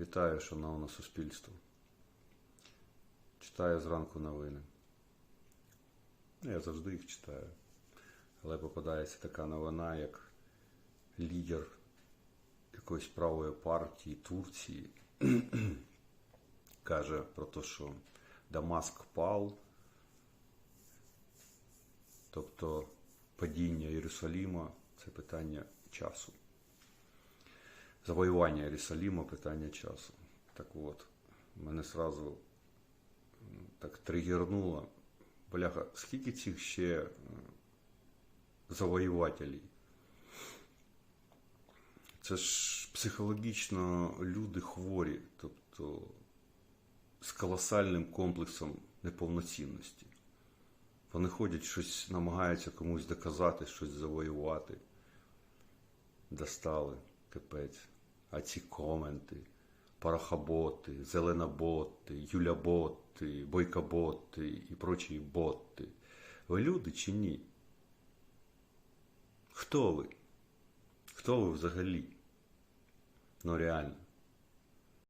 Вітаю, шановне суспільство. Читаю зранку новини. Ну, Я завжди їх читаю. Але попадається така новина, як лідер якоїсь правої партії Турції каже про те, що Дамаск впав, тобто падіння Єрусаліма це питання часу. Завоювання Єрусаліма питання часу. Так от, мене сразу так тригернуло. Бляха, скільки цих ще завоювателів? Це ж психологічно люди хворі, тобто з колосальним комплексом неповноцінності. Вони ходять щось, намагаються комусь доказати, щось завоювати. Достали, капець. А ці коменти, парахаботи, зеленоботи, юляботи, бойкоботи і прочі боти. Ви люди чи ні? Хто ви? Хто ви взагалі? Ну реально.